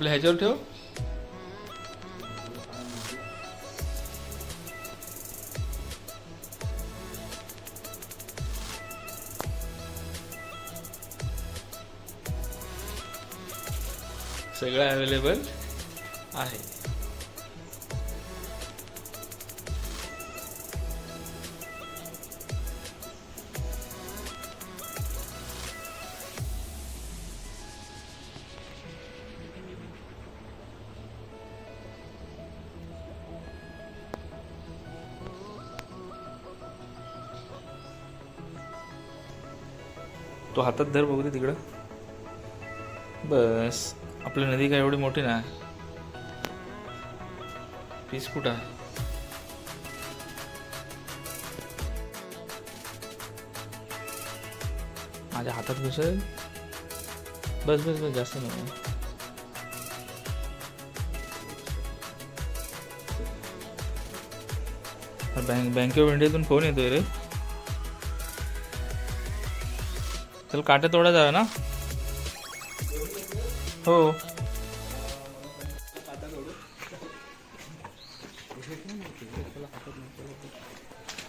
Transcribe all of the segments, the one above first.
आपल्या ह्याच्यावर ठेव. सगळं अवेलेबल आहे. तो हातात धर बघू दे तिकडं. बस. आपली नदी काय एवढी मोठी ना. पीस कुठं? आहे माझ्या हातात घुसेल. बस बस बस जास्त नाही. बँक बँक ऑफ इंडियातून फोन येतोय रे. चल काटे तोडा जाऊया ना. हो.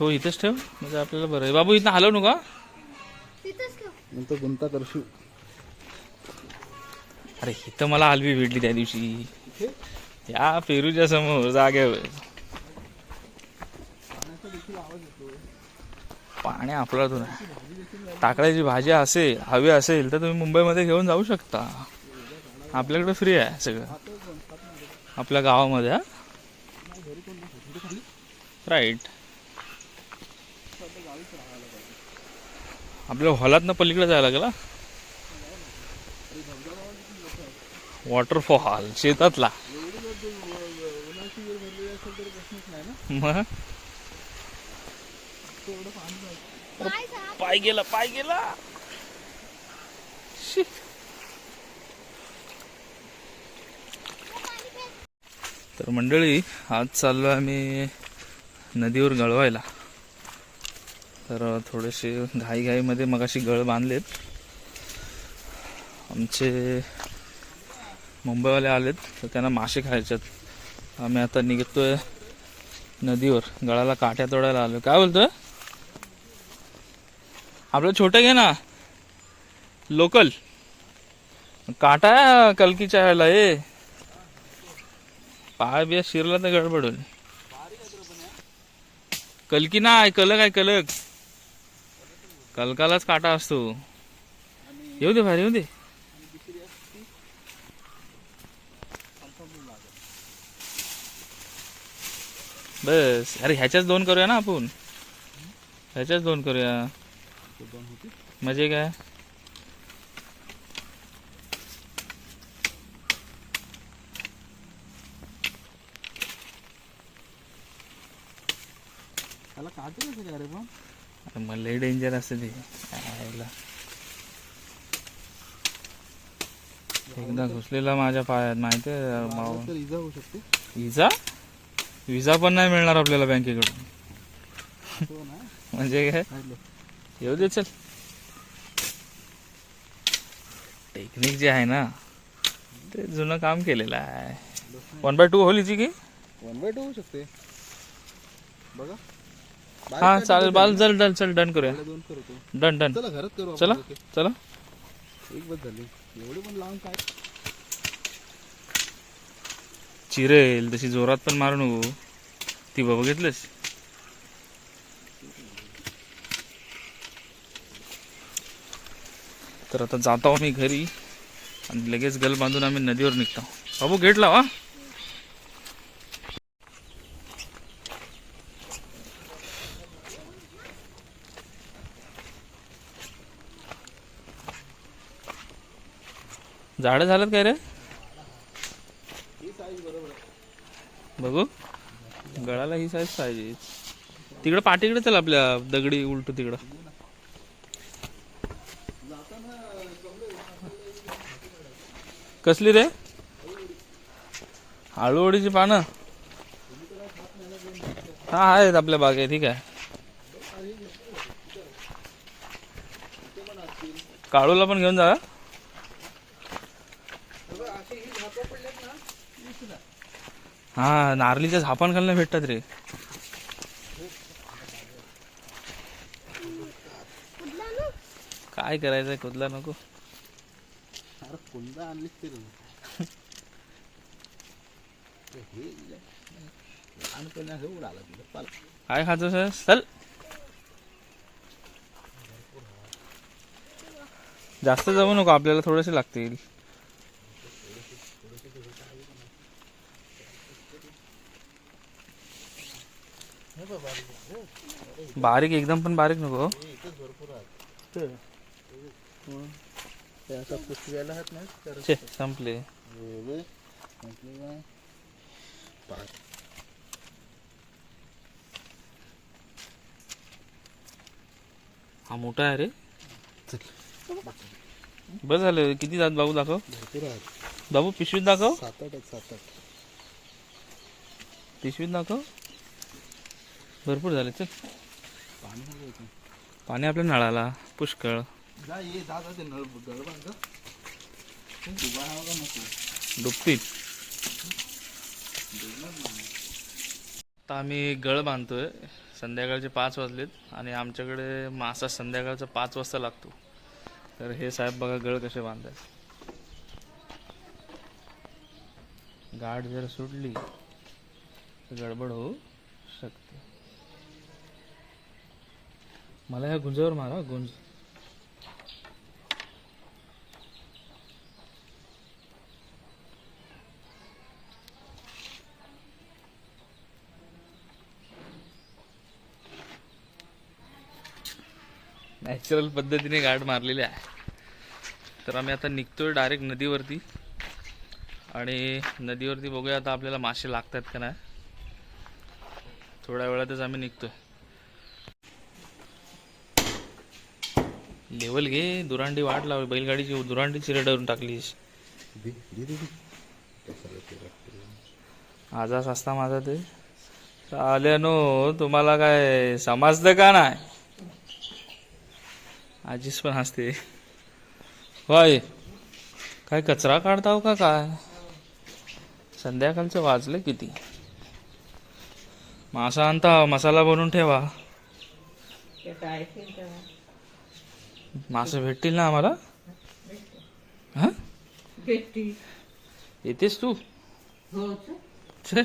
हो इथेच ठेव. म्हणजे आपल्याला बरं आहे. बाबू इथं हलव नका. नंतर गुंता करशील. अरे इथं मला हलवी भेटली त्या दिवशी. या पेरूच्या समोर जागेवर. पाणी आपलातून टाकळ्याची भाजी असेल हवी असेल तर तुम्ही मुंबईमध्ये घेऊन जाऊ शकता. आपल्याकडे फ्री आहे सगळं. आपल्या गावामध्ये हा. राईट आपल्या हॉलातनं पलीकडे जायला लागला वॉटरफॉल शेतातला. मग? पाय गेला पाय गेला. तर मंडळी आज चाललो आम्ही नदीवर गळवायला. तर थोडेसे घाईघाईमध्ये मगाशी गळ बांधलेत. आमचे मुंबईवाले आलेत तर त्यांना मासे खायच्यात आम्ही आता निघतोय नदीवर. गळाला काठ्या तोडायला आलो काय बोलतोय? आपलं छोटं घे ना. लोकल. काटा कलकीच्या ह्याला ए. पाय बिया शिरला तर गडबडून. कलकी नाही कलक आहे कलक. कलकालाच काटा असतो. येऊ दे भारी येऊ दे. बस. अरे ह्याच्याच दोन करूया ना आपण. ह्याच्याच दोन करूया. म्हणजे काय? त्याला काटे कसं काय रे पण अरे मग लई डेंजर असते ते. एकदा घुसलेला माझ्या पायात माहिती आहे इजा होऊ शकते. विजा विजा पण नाही मिळणार आपल्याला बँकेकडून हो म्हणजे काय. येऊ दे चल. टेक्निक जे आहे ना ते जुनं काम केलेलं आहे. वन बाय टू होलीची की? वन बाय टू होऊ शकते. बघा. हा चालेल बाल चल डन चल डन करूया. बाहेर दोन करतो डन डन. चला घरात करू आपण चला. चला. एक बस झाली. एवढे पण लावून काय? चिरेल तशी जोरात पण मारू नको ती बघ बघितलंस तर आता जातो आम्ही घरी. आणि लगेच गल बांधून आम्ही नदीवर निघतो. बाबू गेट लावा. झाडं झालं काय रे? बघू. गळाला ही साईज पाहिजे. तिकडं पाठीकडे चल आपल्या दगडी उलट तिकडं. कसली रे? आळूवडीची पानं? हा आहेत आपल्या बागे ठीक आहे. काळूला पण घेऊन जा. हा नारलीच्या झापान खालनं भेटतात रे. काय करायचंय कुदला नको. अरे पुन्हा आणलीस ते लहानपणी असं उडाला तुला पाला काय खातो सर चल जास्त जाऊ नको आपल्याला थोडेसे लागतील बारीक एकदम पण बारीक नको ते पुसव्याला आहेत ना तर छे संपले. पाच हा मोठा आहे रे. बस झालं किती जात बाबू दाखव? भरपूर आहेत. बाबू पिशवीत दाखव. सात आठ आहेत सात आठ. पिशवीत दाखव. भरपूर झाले चल. पाणी पाणी आपल्या नळाला पुष्कळ. जा ये ते नळ गळ बांध का नको. डुबतील आता आम्ही गळ बांधतोय. संध्याकाळचे पाच वाजलेत आणि आमच्याकडे मासा संध्याकाळचा पाच वाजता लागतो. तर हे साहेब बघा गळ कसे बांधतात. गाठ जर सुटली तर गडबड होऊ शकते. मला ह्या गुंजावर मारा गुंज. नॅचरल पद्धतीने गाठ मारलेली आहे. तर आम्ही आता निघतोय डायरेक्ट नदीवरती. आणि नदीवरती बघूया आता आपल्याला मासे लागतात का नाही. थोड्या वेळातच आम्ही निघतोय. लेवल घे दुरांडी वाट लाव बैलगाडीची दुरांडी चिरडवून लागतं? आजाच असता माझा ते. आल्यानो तुम्हाला काय समजतं का नाही? आजीच पण हसते. होय. काय कचरा काढताव का काय? संध्याकाळचं वाजलं किती? मासा आणता मसाला बनवून ठेवा. मासे भेटतील ना आम्हाला? हा? येतेस तू? चल.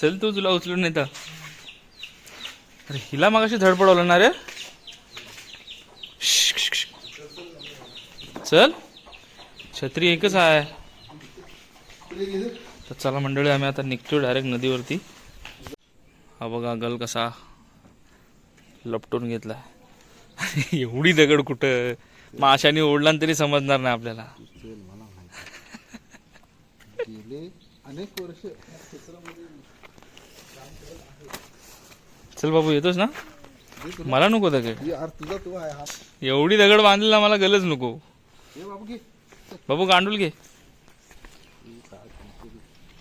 चल तू तुला उचलून येतं अरे हिला मागाशी धडपडवलं ना रे. चल. छत्री एकच आहे. तर चला मंडळी आम्ही आता निघतो डायरेक्ट नदीवरती. हा बघा गल कसा लपटून घेतला एवढी दगड कुठं? माशाने ओढला तरी समजणार नाही आपल्याला. अनेक वर्ष. चल बाबू येतोस ना? मला नको दगड. तुझा तू आहे हा एवढी दगड बांधलेला मला गलच नको. हे बाबू बाबू गांडूल घे.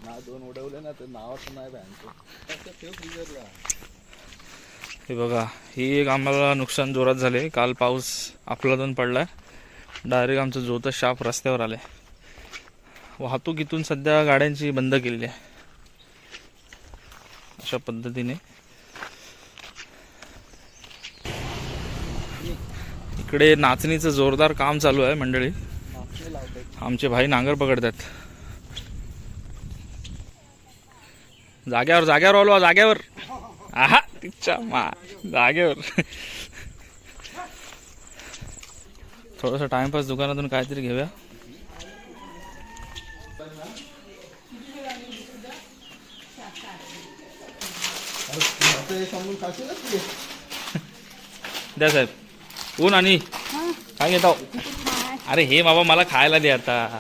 ना दोन उडवले ना तर नावाचं नाही बँक ठेव फ्रीजरला हे बघा ही एक आम्हाला नुकसान जोरात झाले. काल पाऊस अफलातून पडलाय. डायरेक्ट आमचं जोतं शाप रस्त्यावर आलंय. वाहतूक इथून सध्या गाड्यांची बंद केलेली आहे. अशा पद्धतीने इकडे नाचणीचं जोरदार काम चालू आहे मंडळी. आमचे भाई नांगर पकडतात. जाग्यावर जाग्यावर आलो जाग्यावर. आहा तिच्या मा जाग्यावर थोडस टाइमपास दुकानातून काहीतरी घेऊया. द्या साहेब. ऊन आणि काय घेता? अरे हे बाबा मला खायला दे आता.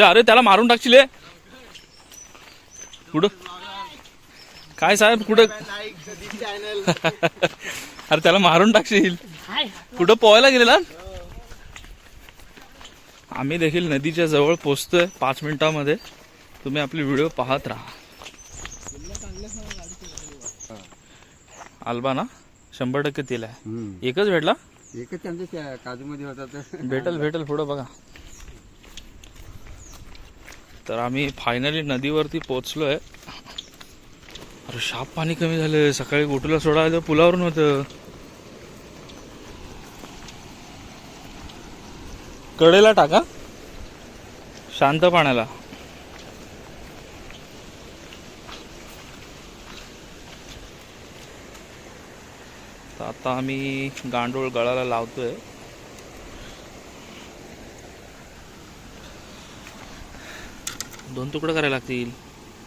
अरे त्याला मारून टाकशील. कुठं? काय साहेब कुठं? अरे त्याला मारून टाकशील. कुठं पोहायला गेलेला आम्ही देखील नदीच्या जवळ पोचतोय पाच मिनिटामध्ये. तुम्ही आपली व्हिडिओ पाहत राहा. आल्बा ना शंभर टक्के तेल आहे. एकच भेटला? एकच त्यांच्या त्या काजूमध्ये होता भेटल भेटल पुढं बघा. तर आम्ही फायनली नदीवरती पोहोचलो आहे अरे शाप पाणी कमी झालं सकाळी गोटूला सोडायला पुलावरून होतं. कडेला टाका. शांत पाण्याला. तर आता आम्ही गांडूळ गळाला लावतोय. दोन तुकडं करायला लागतील.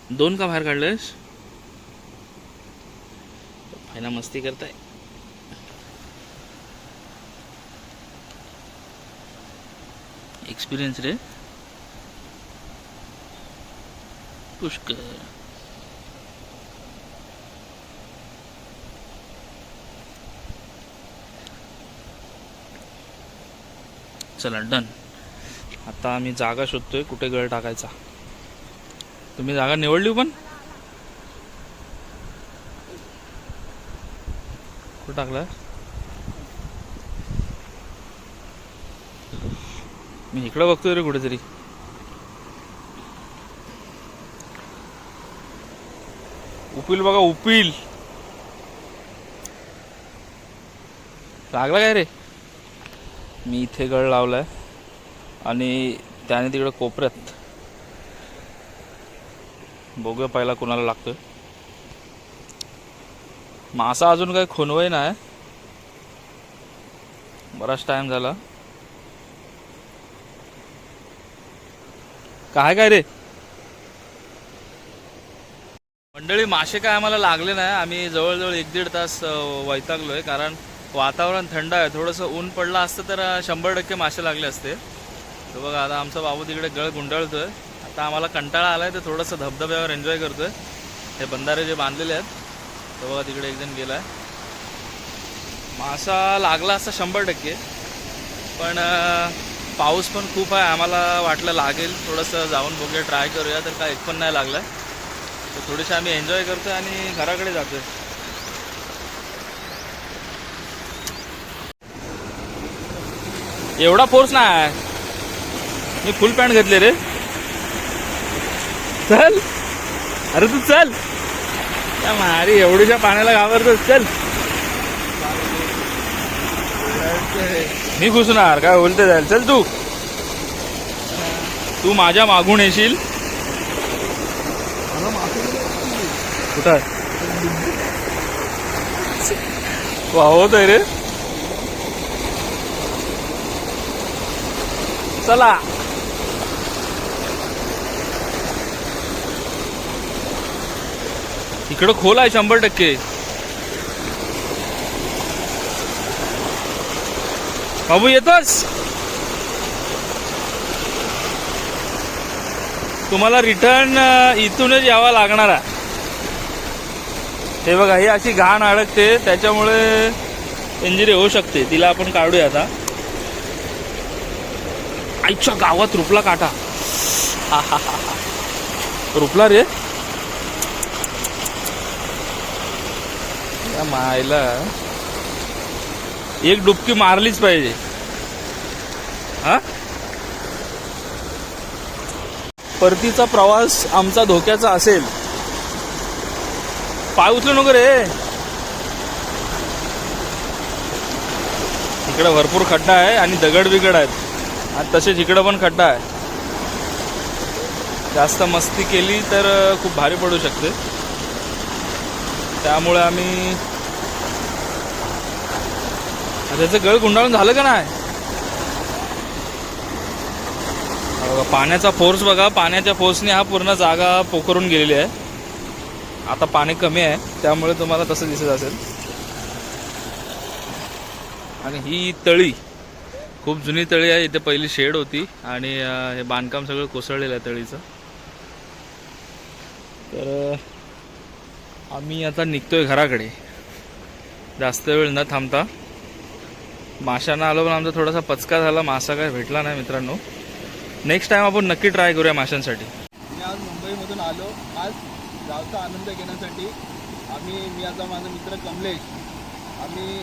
दोन का बाहेर काढलेस फायना मस्ती करताय. एक्सपिरियन्स रे. पुष्कर चला डन आता आम्ही जागा शोधतोय कुठे गळ टाकायचा. तुम्ही जागा निवडली पण? कुठं टाकला मी इकडं बघतोय रे कुठेतरी. उपील बघा उपील. लागला काय रे? मी इथे गळ लावलाय आणि त्याने तिकडे कोपऱ्यात बघूया पहिला कोणाला लागतोय. मासा अजून काही खुनवय नाही. बराच टाइम झाला. काय काय रे? मंडळी मासे काय आम्हाला लागले नाही. आम्ही जवळजवळ एक दीड तास वैतागलोय कारण वातावरण थंड आहे. थोडंसं ऊन पडलं असतं तर शंभर टक्के मासे लागले असते. तर बघा आता आमचा बाबू तिकडे गळ आहे आता आम्हाला कंटाळा आला आहे तर थोडंसं धबधब्यावर एन्जॉय करतोय. हे बंधारे जे बांधलेले आहेत तर बघा तिकडे एक जण मासा लागला असता शंभर टक्के पण पाऊस पण खूप आहे. आम्हाला वाटलं लागेल. थोडंसं जाऊन बघूया ट्राय करूया तर काय एक पण नाही लागलं. तर थोडेसे आम्ही एन्जॉय करतो आणि घराकडे जातोय. एवढा फोर्स नाही मी फुल पॅन्ट घेतले रे. चल. अरे तू चल. त्या मारी एवढीच्या पाण्याला घाबरतोस चल. मी घुसणार काय बोलते जाईल. चल तू. तू माझ्या मागून येशील. कुठं आहे? वाहवत आहे रे. चला. इकडं खोल आहे शंभर टक्के. बाबू येतोस? तुम्हाला रिटर्न इथूनच यावा लागणार आहे. हे बघा ही अशी घाण अडकते त्याच्यामुळे इंजुरी होऊ शकते. तिला आपण काढूया आता. आईच्या गावात रुपला काटा. हा, हा, हा, रुपला रे. या मायला. एक डुबकी मारलीच पाहिजे. हा? परतीचा प्रवास आमचा धोक्याचा असेल. पाय उचलू नको रे. इकडे भरपूर खड्डा आहे आणि दगड बिगड आहेत. आणि तसेच इकडं पण खड्डा आहे. जास्त मस्ती केली तर खूप भारी पडू शकते. त्यामुळे आम्ही त्याचं गळ गुंडाळून झालं का नाही? बघा, पाण्याचा फोर्स बघा. पाण्याच्या फोर्सने हा पूर्ण जागा पोखरून गेलेली आहे. आता पाणी कमी आहे. त्यामुळे तुम्हाला तसं दिसत असेल. आणि ही तळी खूप जुनी तळी आहे इथे पहिली शेड होती आणि हे बांधकाम सगळं कोसळलेलं आहे तळीचं. तर आम्ही आता निघतोय घराकडे. जास्त वेळ न थांबता. माशांना आलो पण आमचा थोडासा पचका झाला मासा काय भेटला नाही मित्रांनो. नेक्स्ट टाइम आपण नक्की ट्राय करूया माशांसाठी. मी आज मुंबईमधून आलो. आज गावचा आनंद घेण्यासाठी आम्ही मी आता माझा मित्र कमलेश आम्ही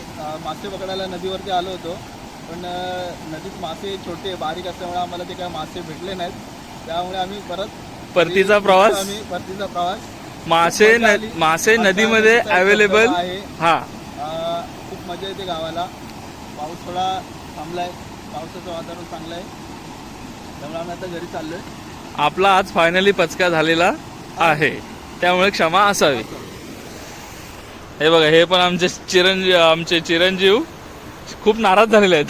मासे पकडायला नदीवरती आलो होतो. पण नदीत मासे छोटे बारीक असल्यामुळे आम्हाला ते काय मासे भेटले नाहीत. त्यामुळे आम्ही परत परतीचा प्रवास? आम्ही परतीचा प्रवास. मासे. मासे नदीमध्ये. अवेलेबल आहे. हा. खूप मजा येते गावाला. पाऊस थोडा थांबलाय. पावसाचं वातावरण चांगलं आहे. त्यामुळे आम्ही आता घरी चाललोय. आपला आज फायनली पचका झालेला आहे. त्यामुळे क्षमा असावी. हे बघा हे पण आमचे चिरंजीव आमचे चिरंजीव खूप नाराज झालेले आहेत.